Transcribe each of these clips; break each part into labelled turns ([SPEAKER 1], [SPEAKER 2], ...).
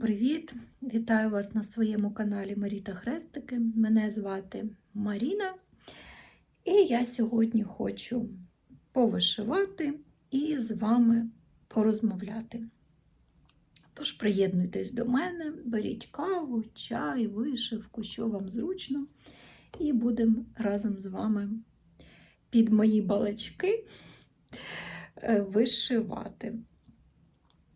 [SPEAKER 1] Привіт! Вітаю вас на своєму каналі Маріта Хрестики. Мене звати Маріна, і я сьогодні хочу повишивати і з вами порозмовляти. Тож приєднуйтесь до мене, беріть каву, чай, вишивку, що вам зручно, і будемо разом з вами під мої балачки е, вишивати.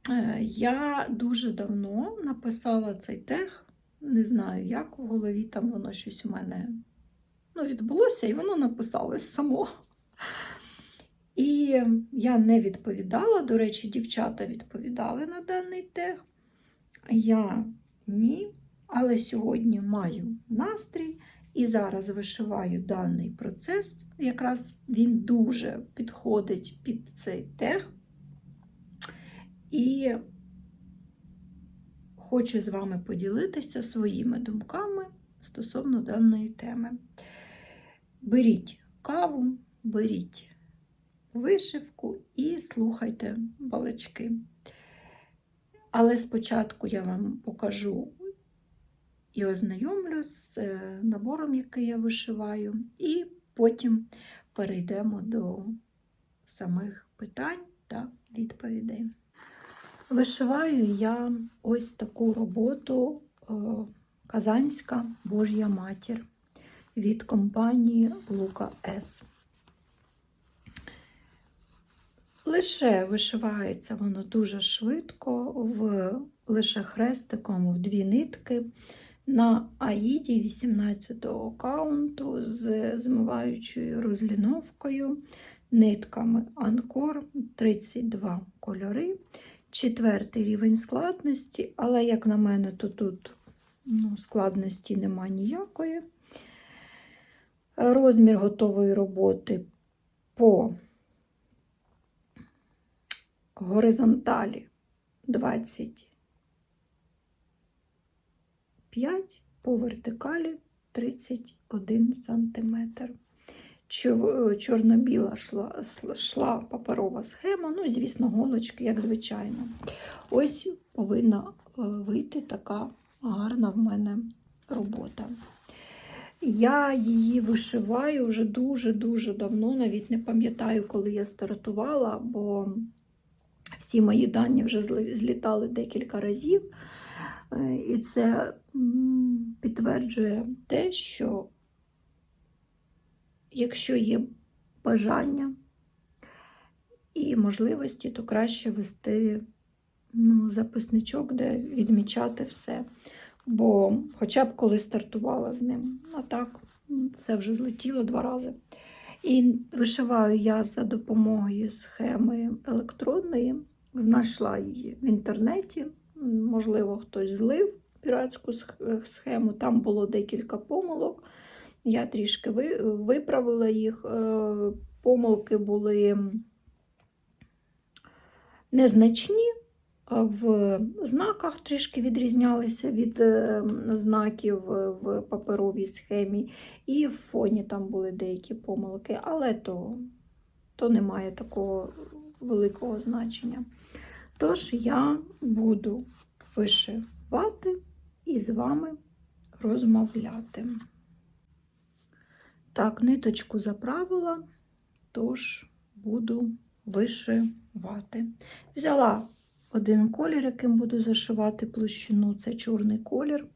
[SPEAKER 1] Е, Я дуже давно написала цей тег, не знаю, як в голові там воно щось у мене ну, відбулося, і воно написалось само. І я не відповідала, до речі, дівчата відповідали на даний тег. Я ні, але сьогодні маю настрій і зараз вишиваю даний процес. Якраз він дуже підходить під цей тег. І хочу з вами поділитися своїми думками стосовно даної теми. Беріть каву, беріть вишивку і слухайте балачки. Але спочатку я вам покажу і ознайомлю з е, набором, який я вишиваю, і потім перейдемо до самих питань та відповідей. Вишиваю я ось таку роботу е, Казанська Божя Матір від компанії Лука С. Лише вишивається воно дуже швидко, в, лише хрестиком в дві нитки на Аїді 18-го каунту з змиваючою розліновкою, нитками Анкор 32 кольори четвертий рівень складності, але, як на мене, то тут ну, складності нема ніякої. Розмір готової роботи по горизонталі 25, по вертикалі 31 сантиметр чорно-біла шла, шла паперова схема, ну, звісно, голочки, як звичайно. Ось повинна е, вийти така гарна в мене робота. Я її вишиваю вже дуже-дуже давно, навіть не пам'ятаю, коли я стартувала, бо всі мої дані вже злітали декілька разів. Е, і це підтверджує те, що якщо є бажання і можливості, то краще вести ну, записничок, де відмічати все. Бо хоча б коли стартувала з ним, а так, все вже злетіло два рази. І вишиваю я за допомогою схеми електронної, знайшла її в інтернеті. Можливо, хтось злив піратську схему, там було декілька помилок. Я трішки виправила їх. Е, помилки були незначні, в знаках трішки відрізнялися від е, знаків в паперовій схемі, і в фоні там були деякі помилки, але то, то не має такого великого значення. Тож я буду вишивати і з вами розмовляти. Так, ниточку заправила, тож буду вишивати. Взяла один колір, яким буду зашивати площину, це чорний колір.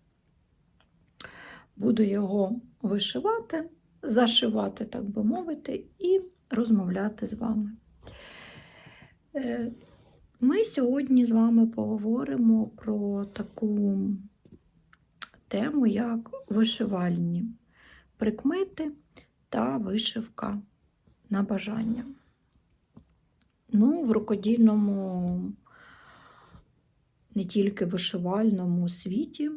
[SPEAKER 1] Буду його вишивати, зашивати, так би мовити, і розмовляти з вами. Е, ми сьогодні з вами поговоримо про таку тему, як вишивальні прикмети та вишивка на бажання. Ну, в рукодільному, не тільки вишивальному світі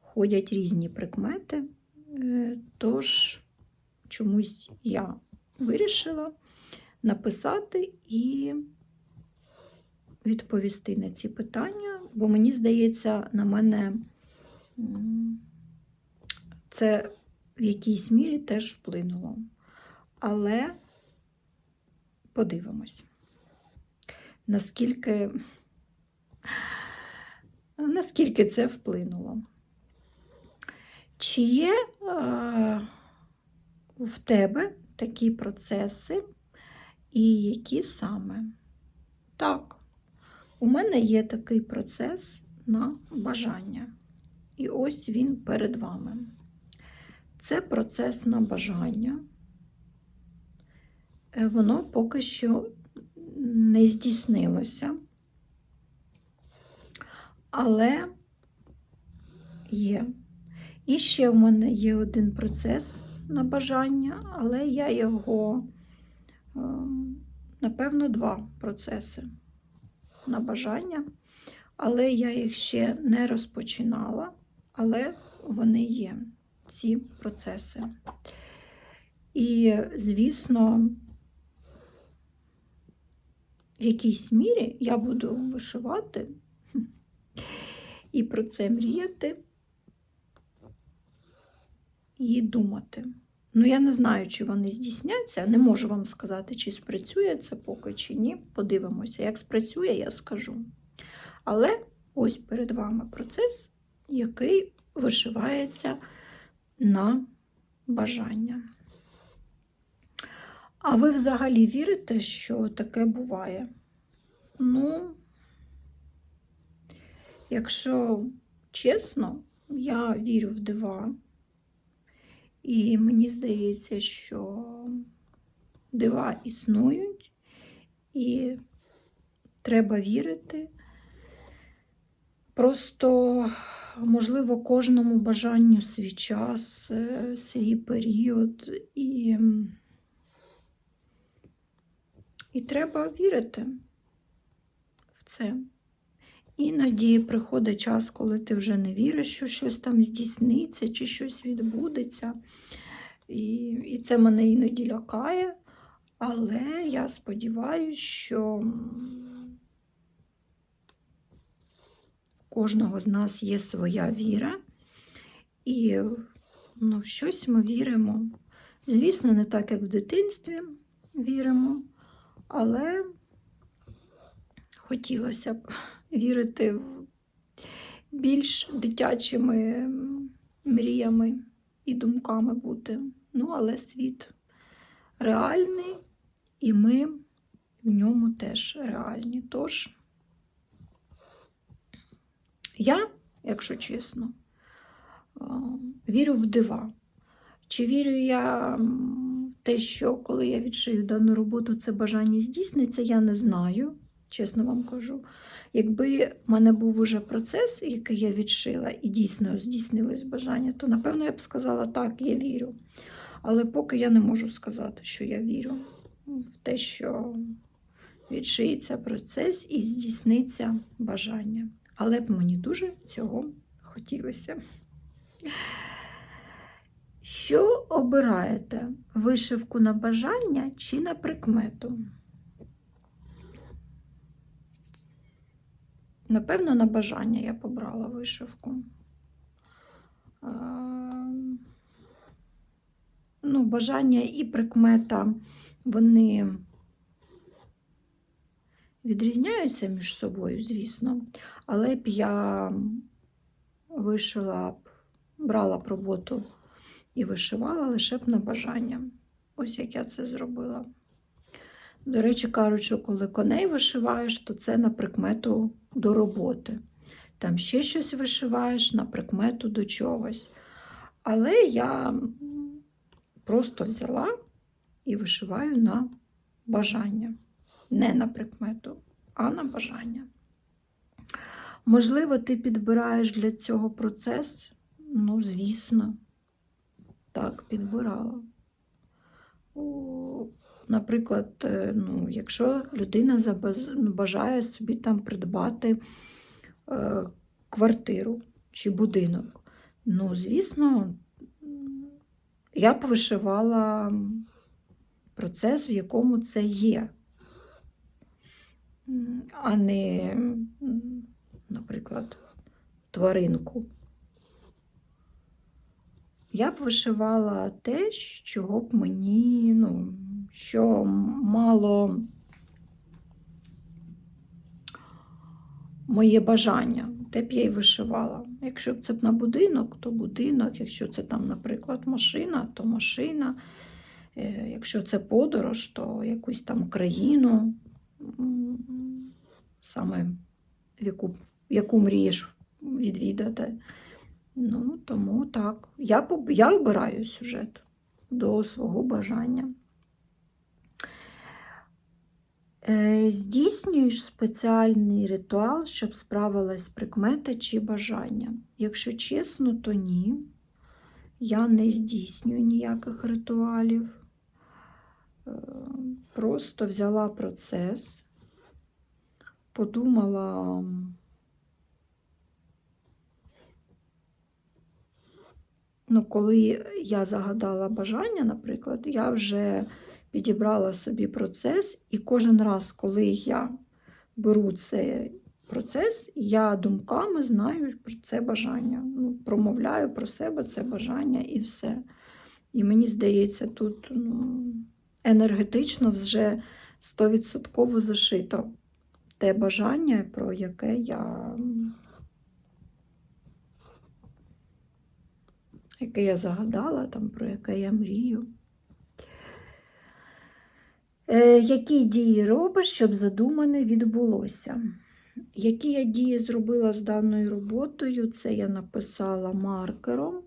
[SPEAKER 1] ходять різні прикмети, е, тож чомусь я вирішила написати і відповісти на ці питання, бо мені здається, на мене це в якійсь мірі теж вплинуло. Але подивимось, наскільки наскільки це вплинуло? Чи є е, в тебе такі процеси, і які саме? Так, у мене є такий процес на бажання. І ось він перед вами. Це процес на бажання. Е, Воно поки що не здійснилося. Але є. І ще в мене є один процес на бажання, але я його, е, напевно, два процеси на бажання, але я їх ще не розпочинала, але вони є, ці процеси. І, звісно, в якійсь мірі я буду вишивати і про це мріяти і думати. Ну, я не знаю, чи вони здійсняться, не можу вам сказати, чи спрацює це поки чи ні. Подивимося. Як спрацює, я скажу. Але ось перед вами процес, який вишивається на бажання. А ви взагалі вірите, що таке буває? Ну, якщо чесно, я вірю в дива. І мені здається, що дива існують, і треба вірити. Просто, можливо, кожному бажанню свій час, е, свій період, і, і треба вірити в це. Іноді приходить час, коли ти вже не віриш, що щось там здійсниться чи щось відбудеться. І, і це мене іноді лякає. Але я сподіваюся, що у кожного з нас є своя віра, і ну, в щось ми віримо. Звісно, не так, як в дитинстві віримо, але хотілося б вірити в більш дитячими мріями і думками бути. Ну, але світ реальний, і ми в ньому теж реальні. Тож, я, якщо чесно, вірю в дива. Чи вірю я в те, що коли я відшию дану роботу, це бажання здійсниться, я не знаю чесно вам кажу. Якби в мене був уже процес, який я відшила, і дійсно здійснилось бажання, то напевно я б сказала, так, я вірю. Але поки я не можу сказати, що я вірю в те, що відшиється процес і здійсниться бажання. Але б мені дуже цього хотілося. Що обираєте? Вишивку на бажання чи на прикмету? Напевно, на бажання я побрала вишивку. Ну, бажання і прикмета, вони відрізняються між собою, звісно, але б я вишила б, брала б роботу і вишивала лише б на бажання. Ось як я це зробила. До речі, кажучи, коли коней вишиваєш, то це на прикмету до роботи. Там ще щось вишиваєш на прикмету до чогось. Але я просто взяла і вишиваю на бажання. Не на прикмету, а на бажання. Можливо, ти підбираєш для цього процес? Ну, звісно, так, підбирала. Наприклад, е, ну, якщо людина бажає собі там придбати е, квартиру чи будинок, ну, звісно, я б вишивала процес, в якому це є, а не, наприклад, тваринку. Я б вишивала те, чого б мені, ну, що мало моє бажання, те б я й вишивала. Якщо б це б на будинок, то будинок. Якщо це там, наприклад, машина, то машина. Е, Якщо це подорож, то якусь там країну, саме яку, яку мрієш відвідати. Ну, тому так. Я, я обираю сюжет до свого бажання. Е, Здійснюєш спеціальний ритуал, щоб справилась прикмета чи бажання. Якщо чесно, то ні. Я не здійснюю ніяких ритуалів. Просто взяла процес, подумала, ну, коли я загадала бажання, наприклад, я вже підібрала собі процес, і кожен раз, коли я беру цей процес, я думками знаю про це бажання. Ну, промовляю про себе це бажання і все. І мені здається, тут ну, енергетично вже 100% зашито те бажання, про яке я. Яке я загадала, там, про яке я мрію. Е, які дії робиш, щоб задумане відбулося? Які я дії зробила з даною роботою? Це я написала маркером е,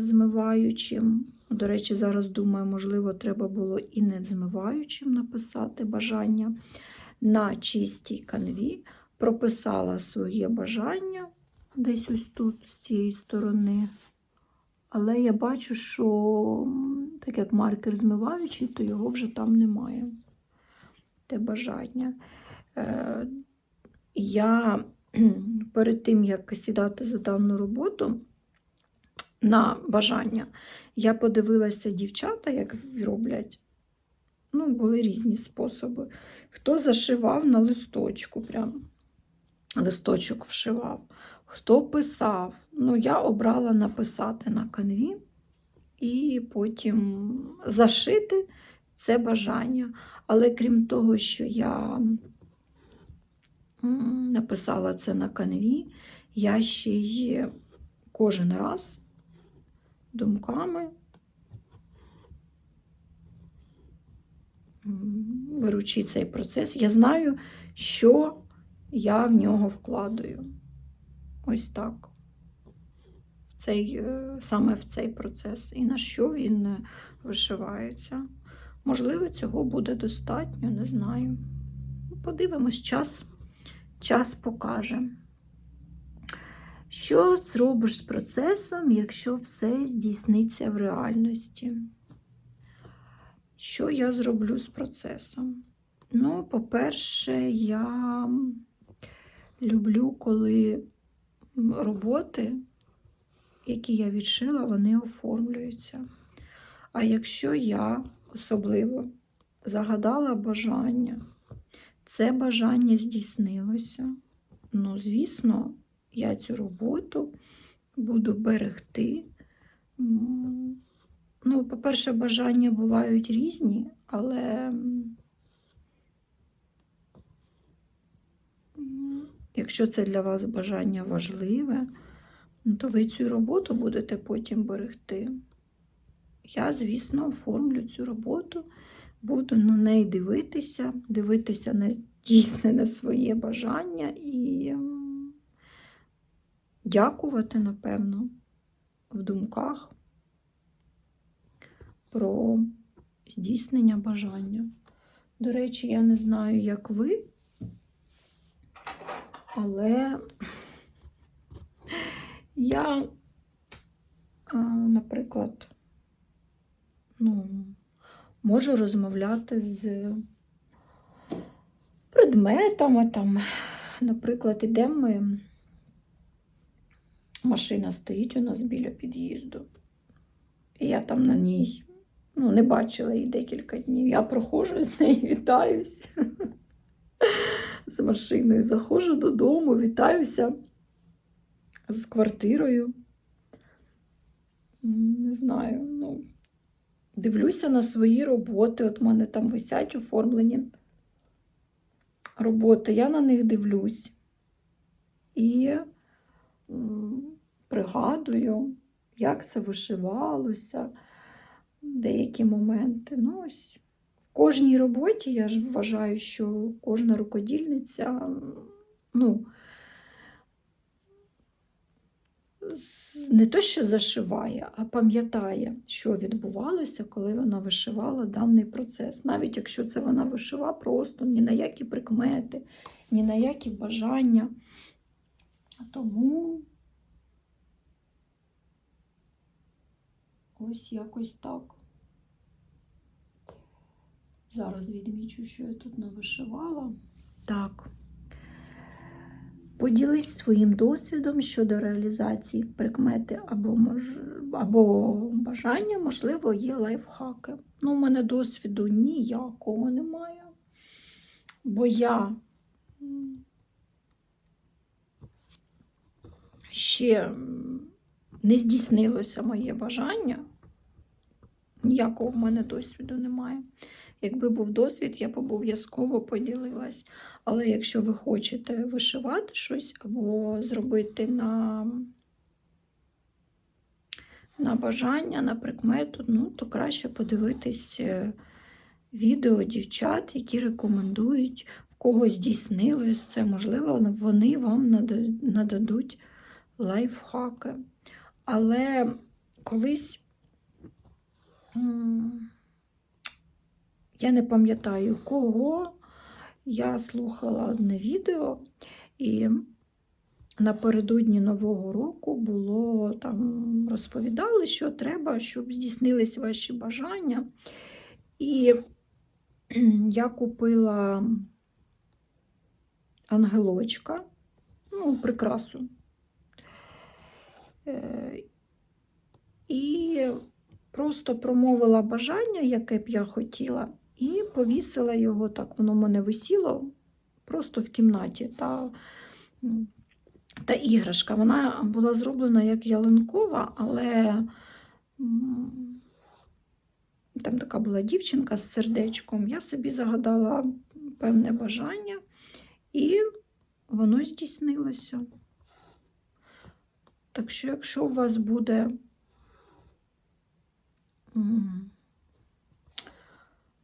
[SPEAKER 1] змиваючим. До речі, зараз думаю, можливо, треба було і не змиваючим написати бажання. На чистій канві прописала своє бажання десь ось тут, з цієї сторони. Але я бачу, що так як маркер змиваючий, то його вже там немає. Те бажання. Е, Я перед тим, як сідати за дану роботу на бажання, я подивилася дівчата, як роблять. Ну, були різні способи. Хто зашивав на листочку, прям листочок вшивав, хто писав. Ну, я обрала написати на канві і потім зашити це бажання. Але крім того, що я написала це на канві, я ще й кожен раз думками беручи цей процес, я знаю, що я в нього вкладаю. Ось так. В цей, е, саме в цей процес. І на що він е, вишивається. Можливо, цього буде достатньо, не знаю. Подивимось, час, час покаже. Що зробиш з процесом, якщо все здійсниться в реальності? Що я зроблю з процесом? Ну, по-перше, я люблю, коли роботи, які я відшила, вони оформлюються. А якщо я особливо загадала бажання, це бажання здійснилося, ну, звісно, я цю роботу буду берегти. Ну, по-перше, бажання бувають різні, але якщо це для вас бажання важливе, ну, то ви цю роботу будете потім берегти. Я, звісно, оформлю цю роботу, буду на неї дивитися, дивитися на здійснене своє бажання і дякувати, напевно, в думках про здійснення бажання. До речі, я не знаю, як ви, але я, е, наприклад, ну, можу розмовляти з предметами, там, наприклад, ідемо ми, машина стоїть у нас біля під'їзду. І я там на ній ну, не бачила її декілька днів. Я проходжу з нею, вітаюсь з машиною. Заходжу додому, вітаюся з квартирою. Не знаю, ну, дивлюся на свої роботи. От в мене там висять оформлені роботи. Я на них дивлюсь. і пригадую, як це вишивалося, деякі моменти. Ну, ось в кожній роботі я ж вважаю, що кожна рукодільниця, ну, не то, що зашиває, а пам'ятає, що відбувалося, коли вона вишивала даний процес. Навіть якщо це вона вишива просто ні на які прикмети, ні на які бажання. Тому ось якось так. Зараз відмічу, що я тут навишивала. Так. Поділись своїм досвідом щодо реалізації прикмети або, мож... або бажання, можливо, є лайфхаки. Ну, у мене досвіду ніякого немає, бо я ще не здійснилося моє бажання. Ніякого в мене досвіду немає. Якби був досвід, я б обов'язково поділилась. Але якщо ви хочете вишивати щось або зробити на, на бажання, на прикмету, ну, то краще подивитись е, відео дівчат, які рекомендують, в кого здійснилось це. Можливо, вони вам нададуть лайфхаки. Але колись. Я не пам'ятаю кого. Я слухала одне відео, і напередодні Нового року було там розповідали, що треба, щоб здійснились ваші бажання. І я купила ангелочка, ну, прикрасу. Е, І просто промовила бажання, яке б я хотіла, і повісила його так. Воно в мене висіло просто в кімнаті. Та, та іграшка. Вона була зроблена як ялинкова, але там така була дівчинка з сердечком. Я собі загадала певне бажання, і воно здійснилося. Так що, якщо у вас буде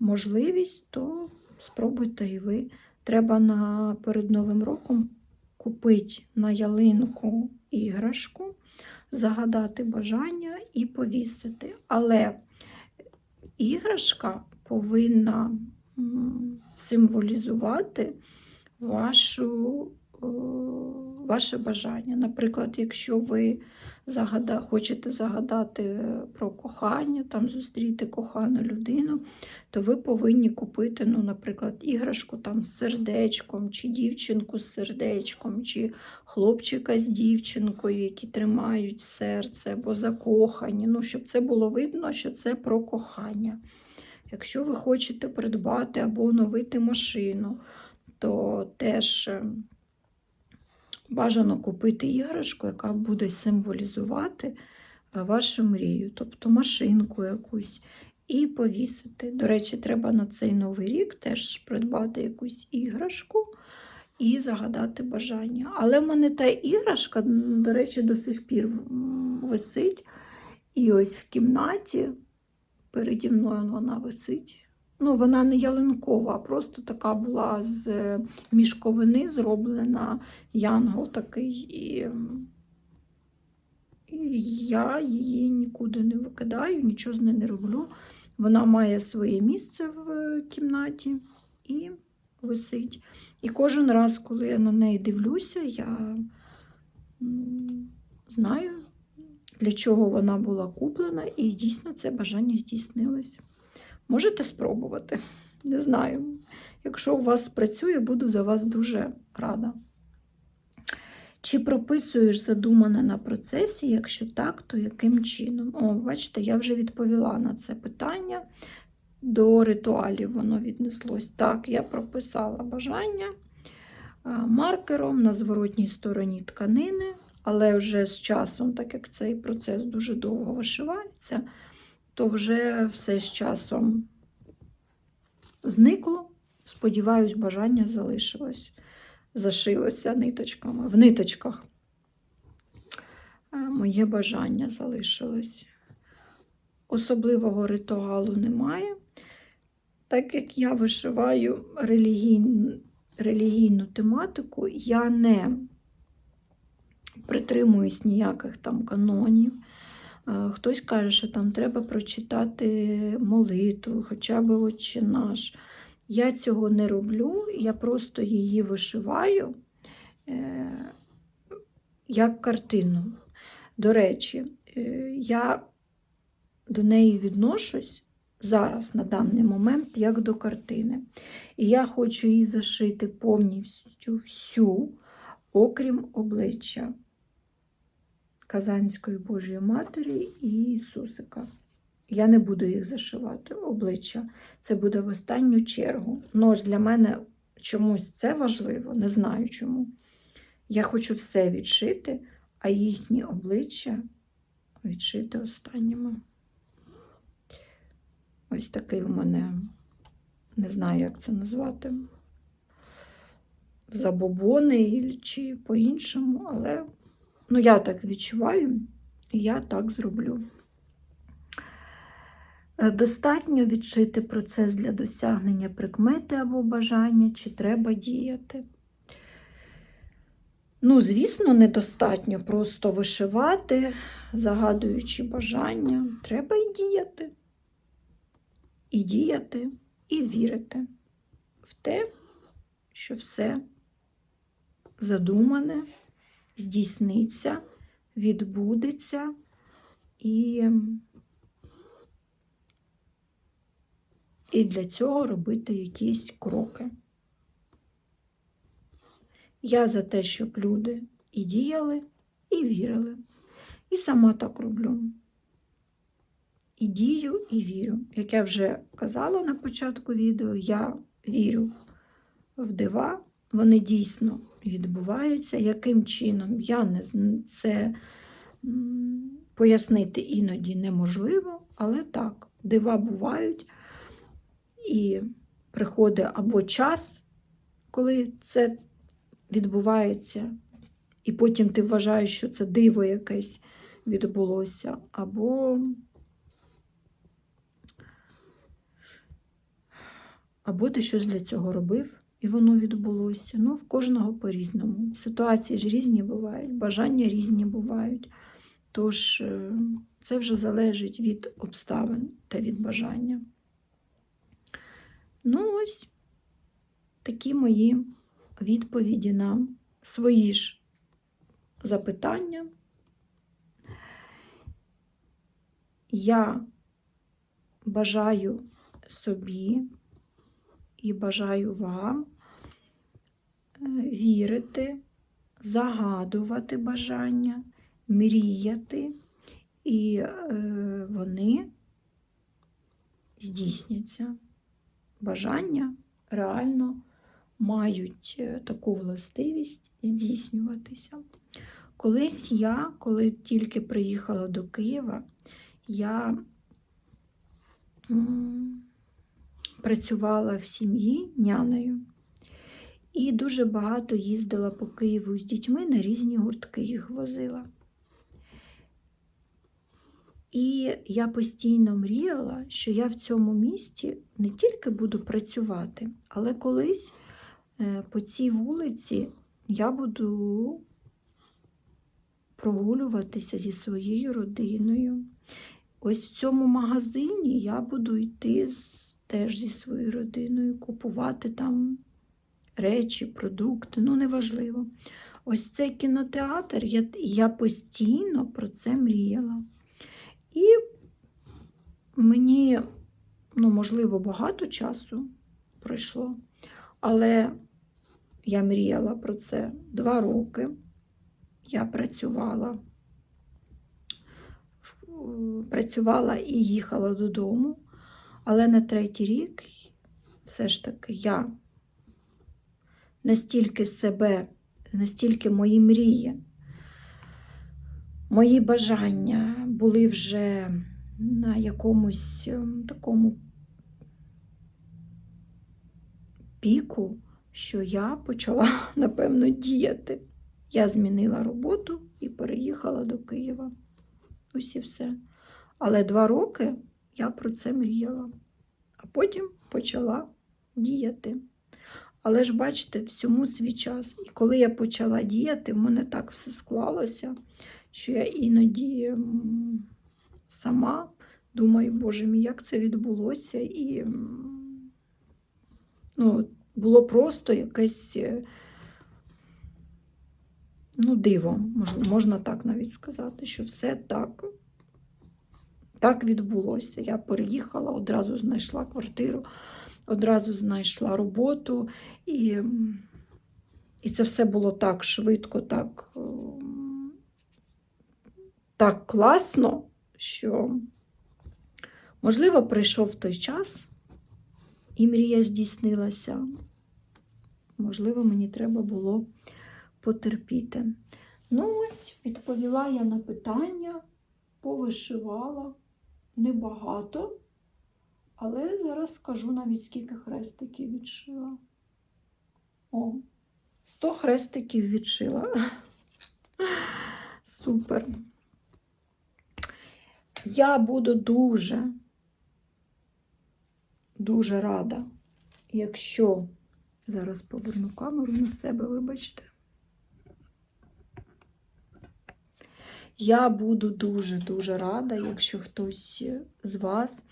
[SPEAKER 1] можливість, то спробуйте і ви. Треба на, перед Новим роком купити на ялинку іграшку, загадати бажання і повісити. Але іграшка повинна символізувати вашу, е, ваше бажання. Наприклад, якщо ви загада, хочете загадати про кохання, там зустріти кохану людину, то ви повинні купити, ну, наприклад, іграшку там з сердечком, чи дівчинку з сердечком, чи хлопчика з дівчинкою, які тримають серце або закохані. Ну, щоб це було видно, що це про кохання. Якщо ви хочете придбати або оновити машину, то теж е, бажано купити іграшку, яка буде символізувати е, вашу мрію, тобто машинку якусь, і повісити. До речі, треба на цей новий рік теж придбати якусь іграшку і загадати бажання. Але в мене та іграшка, до речі, до сих пір висить. І ось в кімнаті переді мною вона висить. Ну, вона не ялинкова, а просто така була з е, мішковини зроблена янгол такий. І, і я її нікуди не викидаю, нічого з нею не роблю. Вона має своє місце в е, кімнаті і висить. І кожен раз, коли я на неї дивлюся, я знаю, для чого вона була куплена, і дійсно це бажання здійснилось. Можете спробувати. Не знаю. Якщо у вас спрацює, буду за вас дуже рада. Чи прописуєш задумане на процесі? Якщо так, то яким чином? О, бачите, я вже відповіла на це питання. До ритуалів воно віднеслось. Так, я прописала бажання е, маркером на зворотній стороні тканини, але вже з часом, так як цей процес дуже довго вишивається, то вже все з часом зникло. Сподіваюсь, бажання залишилось. зашилося ниточками, в ниточках. Е, Моє бажання залишилось. Особливого ритуалу немає. Так як я вишиваю релігійну, релігійну тематику, я не притримуюсь ніяких там канонів. Е, Хтось каже, що там треба прочитати молитву, хоча б Отче наш. Я цього не роблю, я просто її вишиваю е, як картину. До речі, е, я до неї відношусь зараз, на даний момент, як до картини. І я хочу її зашити повністю всю, окрім обличчя Казанської Божої Матері і Ісусика. Я не буду їх зашивати, обличчя. Це буде в останню чергу. Ну, ось для мене чомусь це важливо, не знаю чому. Я хочу все відшити, а їхні обличчя відшити останніми. Ось такий у мене, не знаю, як це назвати. Забобони чи по-іншому, але ну, я так відчуваю, і я так зроблю. Е, Достатньо відшити процес для досягнення прикмети або бажання, чи треба діяти. Ну, звісно, недостатньо просто вишивати, загадуючи бажання. Треба і діяти. І діяти, і вірити в те, що все задумане, здійсниться, відбудеться і. І для цього робити якісь кроки. Я за те, щоб люди і діяли, і вірили. І сама так роблю. І дію, і вірю. Як я вже казала на початку відео, я вірю в дива, вони дійсно відбуваються. Яким чином я не це пояснити іноді неможливо, але так, дива бувають. І приходить або час, коли це відбувається, і потім ти вважаєш, що це диво якесь відбулося, або, або ти щось для цього робив, і воно відбулося. Ну, в кожного по-різному. Ситуації ж різні бувають, бажання різні бувають. Тож е, це вже залежить від обставин та від бажання. Ну, ось такі мої відповіді на свої ж запитання. Я бажаю собі і бажаю вам вірити, загадувати бажання, мріяти, і е, вони здійсняться. Бажання реально мають е, таку властивість здійснюватися. Колись я, коли тільки приїхала до Києва, я працювала в сім'ї нянею і дуже багато їздила по Києву з дітьми на різні гуртки їх возила. І я постійно мріяла, що я в цьому місті не тільки буду працювати, але колись е, по цій вулиці я буду прогулюватися зі своєю родиною. Ось в цьому магазині я буду йти теж зі своєю родиною, купувати там речі, продукти, ну неважливо. Ось цей кінотеатр, я, я постійно про це мріяла. І мені, ну, можливо, багато часу пройшло, але я мріяла про це два роки. Я працювала, працювала і їхала додому, але на третій рік все ж таки я настільки себе, настільки мої мрії мої бажання були вже на якомусь ем, такому піку, що я почала, напевно, діяти. Я змінила роботу і переїхала до Києва. Ось і все. Але два роки я про це мріяла, а потім почала діяти. Але ж бачите, всьому свій час. І коли я почала діяти, в мене так все склалося, що я іноді сама думаю, Боже мій, як це відбулося? І ну, було просто якесь е, ну, диво, можна, можна так навіть сказати, що все так, так відбулося. Я переїхала, одразу знайшла квартиру, одразу знайшла роботу, і, і це все було так швидко, так, ем, так класно, що, можливо, прийшов той час, і мрія здійснилася. Можливо, мені треба було потерпіти. Ну, ось, відповіла я на питання, повишивала небагато, але зараз скажу навіть скільки хрестиків відшила. О, 100 хрестиків відшила. Супер. Я буду дуже, дуже рада, якщо зараз поверну камеру на себе, вибачте. Я буду дуже-дуже рада, якщо хтось з вас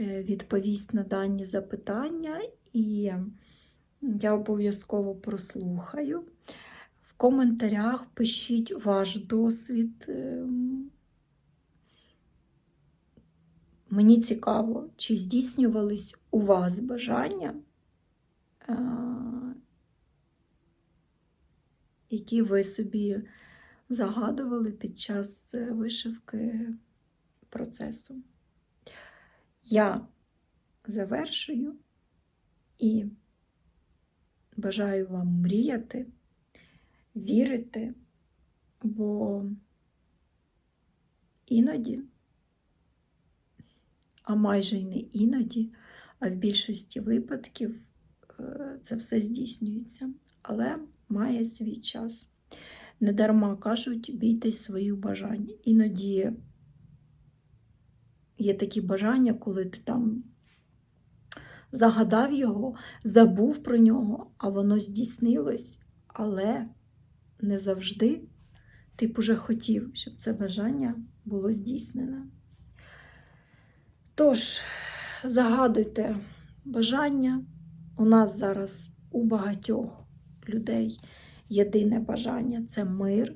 [SPEAKER 1] е, відповість на дані запитання, і я обов'язково прослухаю. В коментарях пишіть ваш досвід. ем, Мені цікаво, чи здійснювались у вас бажання, е, які ви собі загадували під час е, вишивки процесу. Я завершую і бажаю вам мріяти, вірити, бо іноді, а майже й не іноді, а в більшості випадків е, це все здійснюється, але має свій час. Недарма кажуть, бійтесь своїх бажань. Іноді є такі бажання, коли ти там загадав його, забув про нього, а воно здійснилось, але не завжди ти б уже хотів, щоб це бажання було здійснене. Тож, загадуйте бажання. У нас зараз у багатьох людей єдине бажання це мир.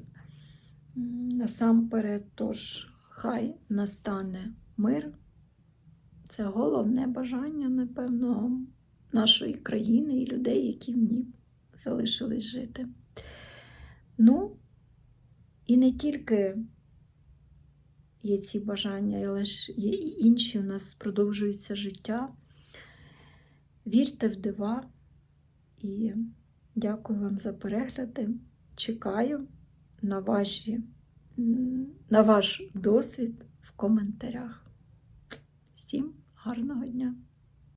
[SPEAKER 1] Насамперед, тож хай настане мир. Це головне бажання, напевно, нашої країни і людей, які в ній залишились жити. Ну, і не тільки є ці бажання, але ж є і інші у нас продовжується життя. Вірте в дива і дякую вам за перегляди. Чекаю на, ваші, на ваш досвід в коментарях. Всім гарного дня!